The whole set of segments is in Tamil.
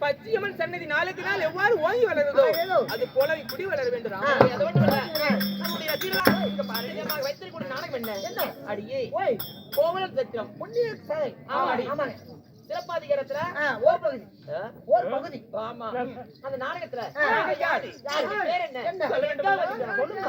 பச்சையம்மன் சன்னதி நாளுக்கு நாள் எவ்வாறு ஓங்கி வளருதோ. அது போல இப்படி வளர வேண்டும்? வைத்திருக்கக்கூடிய நாடகம் என்ன? என்ன? அடியே. ஓய். கோவலன் சத்திரம். புண்ணிய ஆமாடி. ஆமாங்க. சிறப்பாதிகாரத்துல ஓர் பகுதி? ஓர் பகுதி. ஆமா. அந்த நாடகத்துல யாரு? பேர் என்ன? சொல்லுங்க.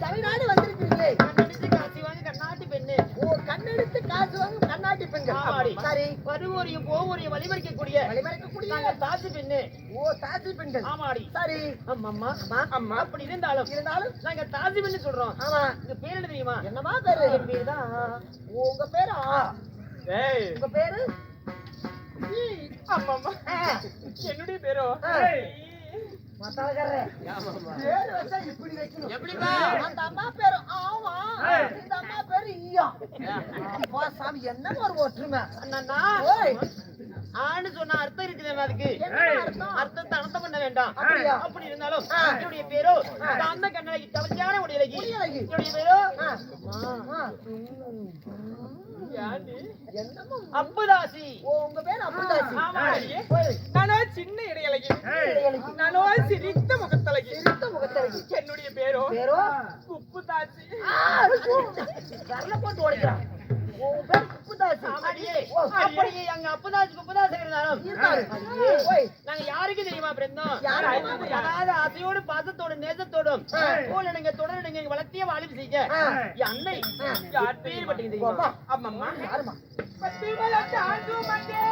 தமிழ்நாடு வந்திருக்கிறீங்களே. கண்ணடிச்சு காட்சி வாங்கி கண்ணாட்டி பெண்ணு ஓ கண்ணெடுத்து காசு வாங்கும் கண்ணாடி பெண்கள். ஆமாடி. சரி. வருவோரையும் போவோரையும் வழிமறிக்கக்கூடிய வழிமறைக்கக்கூடிய நாங்க தாசி பெண்ணு. ஓ தாசி பெண்கள். ஆமாடி. சரி. அம்மம்மா அம்மா. அம்மா அப்படி இருந்தாலும் இருந்தாலும்? நாங்க தாசி பெண்ணு சொல்றோம். ஆமா. இந்த பேர் என்ன தெரியுமா? என்னமா பேரு? என் பேர் தான் ஓ, உங்க பேரா? ஏய். உங்க பேரு? அம்மம்மா. ஆ, என்னுடைய பேரோ. பேரு வச்சா இப்படி வைக்கணும். எப்படிப்பா? அந்த அம்மா பேரு ஆமா இந்த அம்மா பேரு ஈயா. சாமி என்ன ஒரு ஒற்றுமை? அண்ணா ஓய் ஆணு சொன்ன அர்த்தம் இருக்குது அதுக்கு? அர்த்தத்தை அர்த்தம் பண்ண வேண்டாம்? அப்படி இருந்தாலும். என்னுடைய பேரோ அந்த கண்ணழகி உடையழகி. என்னுடைய பேரோ? அப்புதாசி. உங்க பேரு. ஓய், நானோ சின்ன இடையழகி. நானோ சிரித்த முகத்தழகி சிரித்த முகத்தழகி. என்னுடைய பேரோ? பேரோ? உப்பு தாச்சி ஆ, வரல போட்டு ஓடிக்கிறான் அப்படியே அங்க அப்புதாசி குப்புதாசி இருந்தாலும் நாங்க யாருக்கு தெரியுமா பிறந்தோம்? அதாவது ஆசையோடு பாசத்தோடு நேசத்தோடும். போல நீங்க தொடர் நீங்க வளர்த்திய வாலிபு செய்ய அன்னை. யார் பேர் பட்டீங்க தெரியுமா யாருமா பத்து வளர்த்த ஆண்டு மண்டே.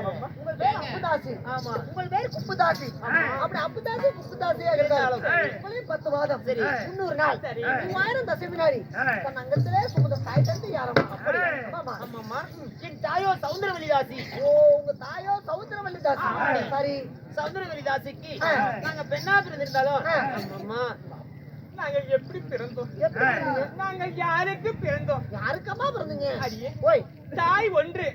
ஆமா உங்க பேர் அப்புதாசி. ஆமா. உங்கள் பேர் குப்புதாசி. அப்படி அப்புதாசி குப்புதாசியா இருந்தாலும் உங்களையும் பத்து மாதம் சரி. முன்னூறு நாள். சரி. மூவாயிரம் தசை வினாடி. தன் அங்கத்திலே சுமந்த தாய் தந்து யாரும் அப்படி ஆமா ஆமாம்மா. என் தாயோ சௌந்தரவல்லி தாசி ஓ உங்க தாயோ சௌந்தரவல்லி தாசி சரி. தாசிக்கு ஆ. நாங்க பெண்ணா பிறந்திருந்தாலும். ஆமாம்மா. நாங்க எப்படி பிறந்தோம்? எப்படி இருந்தீங்க? நாங்க யாருக்கு பிறந்தோம்? யாருக்கம்மா பிறந்தீங்க? தாய் ஒன்று.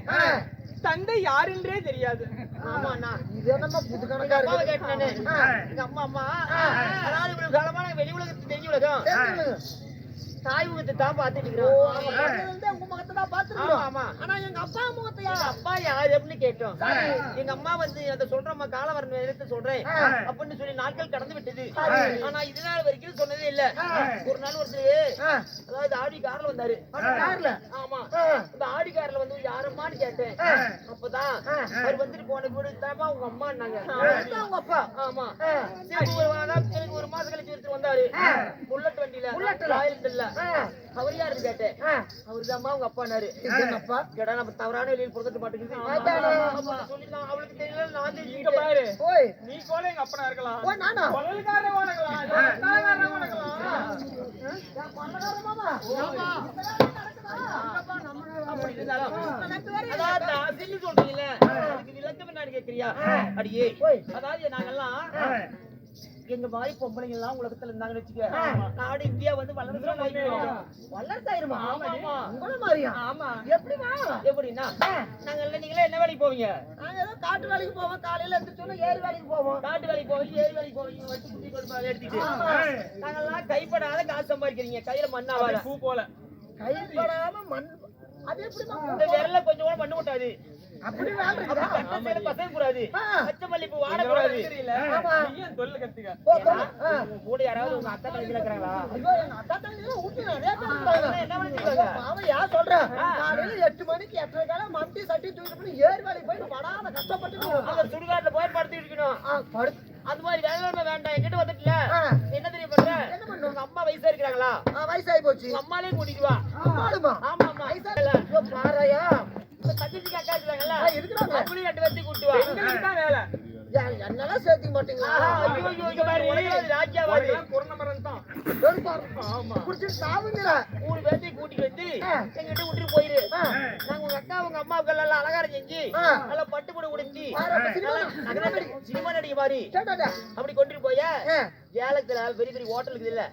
தந்தை யாருன்றே தெரியாது. ஆமாண்ணா. இது என்னம்மா புது கணக்கா அம்மாவை இருக்கு கேட்டேன். ஆ. எங்க அம்மா அம்மா ஆ. அதாவது இவ்வளவு காலமா நாங்க வெளி உலகத்து தெரிஞ்ச உலகம். தாய் முகத்தை தான் பார்த்துட்டு இருக்கிறோம். உங்க முகத்தை தான் பார்த்துருக்கோம் ஆமா ஆனா எங்க அப்பா முகத்தை யார் அப்பா யாரு அப்படின்னு கேட்டோம். எங்க அம்மா வந்து அதை சொல்றோம்மா காலவரன் எடுத்து சொல்றேன். ஆ. அப்படின்னு சொல்லி நாட்கள் கடந்து விட்டது. ஆனா இது நாள் வரைக்கும் சொன்னதே இல்ல. ஒரு நாள் ஒருத்தர் அதாவது ஆடி கார்ல வந்தாரு. கார்ல? ஆமா. அந்த ஆடி கார்ல வந்து யாரம்மான்னு கேட்டேன். அப்பதான். அவர் வந்துட்டு போன வீடு தாமா உங்க அம்மான்னாங்க. உங்க அப்பா. ஆமா. எனக்கு ஒரு மாசம் கழிச்சு ஒருத்தர் வந்தாரு. புல்லட் வண்டியில புல்லட்ல? ராயல் இல்ல அவர் யாருன்னு கேட்டேன். ஆ. அவருதாம்மா உங்க அப்பானாரு அப்பா? கேடா நம்ம தவறான வெளியில் பொறுத்துட்டு மாட்டேங்குது. அவளுக்கு தெரியல நான் பாரு நீ கூட எங்க அப்பனா இருக்கலாம். ஓ நானா? பகல்காரன் உனக்கலாம் பகல்காரன் உனக்கலாம் என் கொள்ளக்கார மாமா கேக்குறியா அடியே அதாவது நாங்கெல்லாம் எங்க மாதிரி பொம்பளைங்க எல்லாம் உலகத்துல இருந்தாங்கன்னு வச்சுக்க நாடு இந்தியா வந்து வளர்ந்து ஆமா. உங்கள மாதிரியா? ஆமா. எப்படிமா எப்படின்னா நாங்க எல்லாம் நீங்களே என்ன வேலைக்கு போவீங்க? நாங்க ஏதோ காட்டு வேலைக்கு போவோம் காலையில எந்திரிச்சோன்னா ஏரி வேலைக்கு போவோம். காட்டு வேலைக்கு போவீங்க ஏரி வேலைக்கு போவீங்க வச்சு குட்டி கொடுப்பாங்க எடுத்துட்டு. நாங்கெல்லாம் கைப்படாத காசு சம்பாதிக்கிறீங்க கையில மண்ணாவாத பூ போல. கைப்படாம மண் அது எப்படிமா இந்த விரல கொஞ்சம் கூட பண்ண விட்டாது அப்படி கூடாது. பச்சை மல்லிப்பூ வாடக்கூடாது கத்துக்க? சொல்லு. ஆ. கூட யாராவது உங்க இருக்கிறாங்களா? பண்ணிருக்காங்க அவன் யார் சொல்றேன் காலையில எட்டு மணிக்கு எட்டரை கால மம்டி சட்டி தூக்கிட்டு போய் ஏரி வேலைக்கு போய் படாத கஷ்டப்பட்டு அந்த சுடுகாட்டுல போய் படுத்துட்டு இருக்கணும். மாதிரி வேலை வேண்டாம். என்கிட்ட வந்துட்டுல. என்ன தெரியும் பண்ற? என்ன? உங்க அம்மா வயசா இருக்கிறாங்களா? வயசாகி போச்சு. அம்மாலே கூட்டிட்டு வா. ஆமா ஆமா. வயசா ஐயோ, தான் என்னெல்லாம் சேர்த்துக்க மாட்டீங்களா? ராஜ்யாவாது. வெறும் பாரு. மூணு பேர்த்தையும் கூட்டிட்டு வந்து. எங்கிட்ட விட்டுட்டு போயிரு. நாங்க உங்க அக்கா உங்க அம்மாவுக்கு எல்லாம் அலங்காரம் செஞ்சு. நல்லா பட்டு பாரு, அப்ப சினிமா நல்லா நகை சினிமா நடிகை மாதிரி. அப்படி கொண்டுட்டு போய ஏலத்துல பெரிய பெரிய ஹோட்டல் இருக்குது இல்ல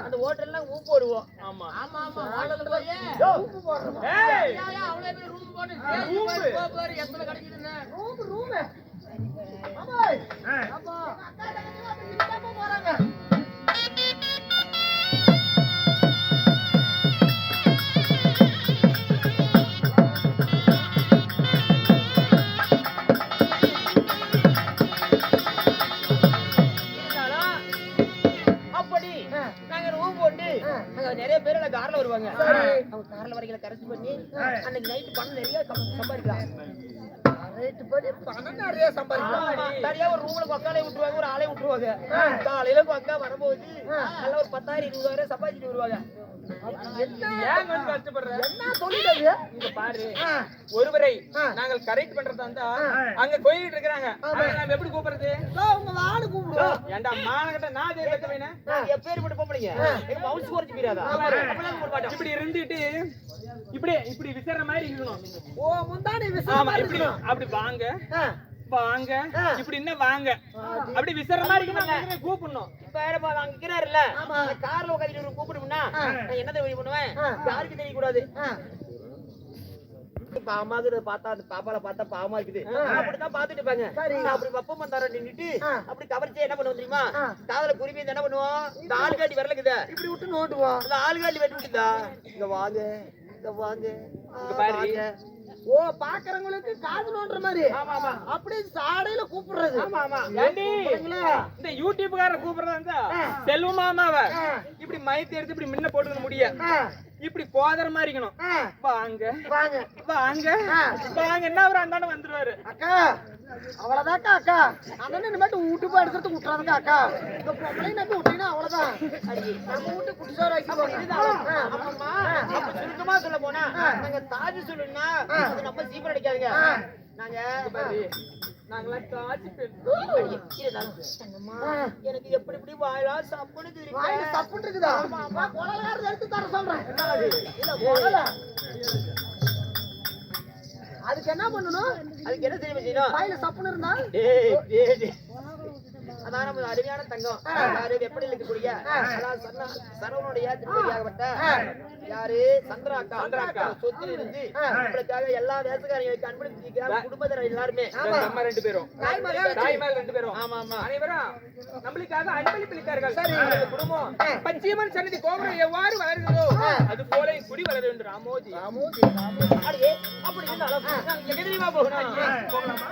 அந்த ஹோட்டல்ல ஊ போடுவோம் ஆமா ஆமா ஆமா ஹோட்டல்ல போய் உப்பு போடுறோமா? Room, room. ஆமாய். ஆமா. விட்டுருவாங்க ஒரு ஆளே விட்டுருவாங்க. காலையில பக்கா வரும்போது ஆ. நல்லா ஒரு பத்தாயிரம் இருபதாயிரம் சம்பாதிச்சுட்டு வருவாங்க. ஒருவரை. நாங்கள் கரெக்ட் பண்றதா இருந்தா. அங்க கோயிலிட்டு இருக்கிறாங்க. நாம எப்படி கூப்பிடுறது? உங்க வாடு கூப்பிடுவோம். ஏண்டா மானகிட்ட நான் அதே வைக்கவேனே நான் எப்பேர் போட்டு போறீங்க எங்க குறைச்சு போயிடாதா? இப்படி இருந்துட்டு இப்படி இப்படி விசற மாதிரி இருக்கணும். ஓ, முந்தானை விசிறி மாதிரி. அப்படி வாங்க. வாங்க. இப்படி என்ன வாங்க. அப்படி அந்த இடத்துல கூப்பிடணும். இப்ப யாரப்பா அங்க இருக்கிறாருல்ல கார்ல உட்காந்து கூப்பிடும்னா. நான் என்ன தெரியும் பண்ணுவேன். யாருக்கு தெரியக்கூடாது. பாவமா இருக்குது பார்த்தா அந்த பாப்பால பார்த்தா பாவமா இருக்குது. அப்படிதான் பாத்துட்டு இருப்பாங்க. அப்படி பப்பம் வந்தார நின்னுட்டு. அப்படி கவர்ச்சி என்ன பண்ணுவோம் தெரியுமா. காதல குருவி என்ன பண்ணுவோம்? இந்த ஆளுகாட்டி வரலக்குத. இப்படி விட்டு நோண்டுவோம். அந்த ஆளுகாட்டி வெட்டி விட்டுதா? இங்க வாங்க. இங்க வாங்க. இங்க பாரு. ஓ பாக்குறவங்களுக்கு காது நோண்டுற மாதிரி. ஆமா ஆமா. அப்படியே சாடையில கூப்பிடுறது? இந்த யூடியூப்கார கூப்பிடுறதா செல்வ மாமாவ இப்படி மயத்தை எடுத்து இப்படி முன்ன போட்டுக்க முடிய. ஆ, இப்படி போதற மாதிரி இருக்கணும். வாங்க. வாங்க. வாங்க. வாங்க என்ன அவர் அந்தாண்ட வந்துருவாரு. அக்கா அவ்வளவுதான்க்கா அக்கா. அண்ணன் இனிமேட்டு வீட்டு போய் எடுக்கிறதுக்கு விட்டுறாதுக்கா அக்கா? இந்த பொம்பளை நம்பி விட்டீங்கன்னா அவ்வளவுதான். நம்ம வீட்டு குடிசோர் ஆக்கி சுருக்கமா சொல்ல போனா நாங்க தாஜி சொல்லணும்னா அது நம்ம சீப்பர் அடிக்காதுங்க. நாங்க நாங்களாம் காட்சி எனக்கு எப்படி சாப்பிடுது வாயில தப்புட்டு இருக்குதா? குழலாரத எடுத்து தர சொல்றேன். அதுக்கு என்ன பண்ணணும்? அதுக்கு என்ன தெரியுமா செய்யணும்? வாயில சப்புன்னு இருந்தா. அதான் நம்ம அருமையான தங்கம். யாரு வெப்படையில் இருக்கக்கூடிய சரவணுடைய திருப்பதியாகப்பட்ட யாரு? சந்திராக்கா. சந்திராக்கா. சொத்துல இருந்து நம்மளுக்காக எல்லா தேசக்காரங்களுக்கு அன்பளிச்சிருக்கிறாங்க குடும்பத்தினர் எல்லாருமே. நம்ம ரெண்டு பேரும். தாய்மார் ரெண்டு பேரும். ஆமா ஆமா அனைவரும் நம்மளுக்காக அன்பளிப்பளித்தார்கள். இந்த குடும்பம் பச்சையம்மன் சன்னதி கோபுரம் எவ்வாறு வளர்கிறதோ அது போல குடி வளர வேண்டும் ராமோஜி. அடியே அப்படி இருந்தாலும் நாங்க எங்க தெரியுமா போகணும்? போகலாமா.